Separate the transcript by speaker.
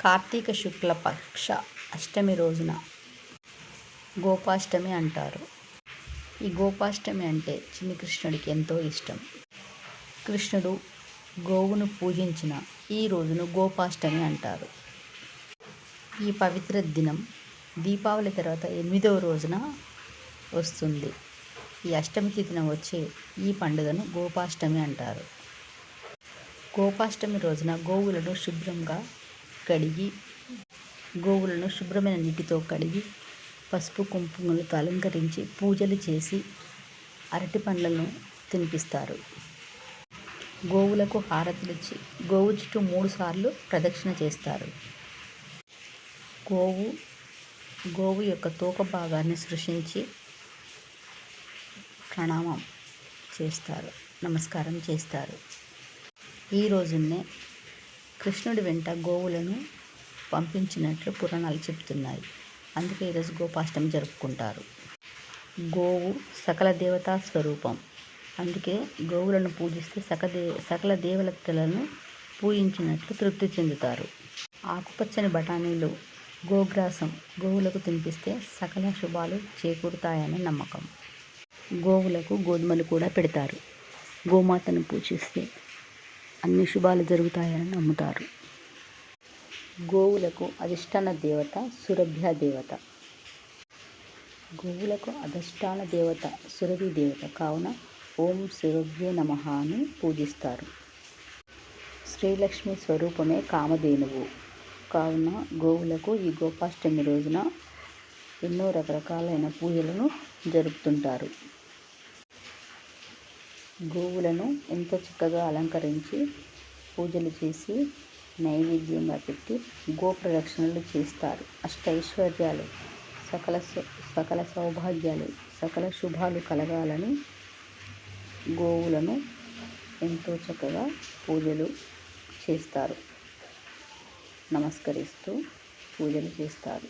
Speaker 1: కార్తీక శుక్ల పక్ష అష్టమి రోజున గోపాష్టమి అంటారు. ఈ గోపాష్టమి అంటే చిన్ని కృష్ణుడికి ఎంతో ఇష్టం. కృష్ణుడు గోవును పూజించిన ఈ రోజును గోపాష్టమి అంటారు. ఈ పవిత్ర దినం దీపావళి తర్వాత ఎనిమిదవ రోజున వస్తుంది. ఈ అష్టమి తిథిన వచ్చే ఈ పండుగను గోపాష్టమి అంటారు. గోపాష్టమి రోజున గోవులను శుభ్రంగా కడిగి గోవులను శుభ్రమైన నీటితో కడిగి పసుపు కుంకుమలతో అలంకరించి పూజలు చేసి అరటి పండ్లను తినిపిస్తారు. గోవులకు హారతులిచ్చి గోవు చుట్టూ మూడు సార్లు ప్రదక్షిణ చేస్తారు. గోవు గోవు యొక్క తోక భాగాన్ని సృష్టించి ప్రణామం చేస్తారు నమస్కారం చేస్తారు. ఈ రోజునే కృష్ణుడి వెంట గోవులను పంపించినట్లు పురాణాలు చెబుతున్నాయి. అందుకే ఈరోజు గోపాష్టమి జరుపుకుంటారు. గోవు సకల దేవతా స్వరూపం. అందుకే గోవులను పూజిస్తే సకదే సకల దేవతలను పూజించినట్లు తృప్తి చెందుతారు. ఆకుపచ్చని బఠానీలు గోగ్రాసం గోవులకు తినిపిస్తే సకల శుభాలు చేకూరుతాయనే నమ్మకం. గోవులకు గోధుమలు కూడా పెడతారు. గోమాతను పూజిస్తే అన్ని శుభాలు జరుగుతాయని నమ్ముతారు. గోవులకు అధిష్టాన దేవత సురభ్య దేవత. గోవులకు అధిష్టాన దేవత సురభి దేవత. కావున ఓం సురభ్యో నమ అని పూజిస్తారు. శ్రీలక్ష్మి స్వరూపమే కామధేనువు. కావున గోవులకు ఈ గోపాష్టమి రోజున ఎన్నో రకరకాలైన పూజలను జరుపుతుంటారు. గోవులను ఎంతో చక్కగా అలంకరించి పూజలు చేసి నైవేద్యంగా పెట్టి గోప్రదక్షిణలు చేస్తారు. అష్ట ఐశ్వర్యాలు సకల సకల సౌభాగ్యాలు సకల శుభాలు కలగాలని గోవులను ఎంతో చక్కగా పూజలు చేస్తారు. నమస్కరిస్తూ పూజలు చేస్తారు.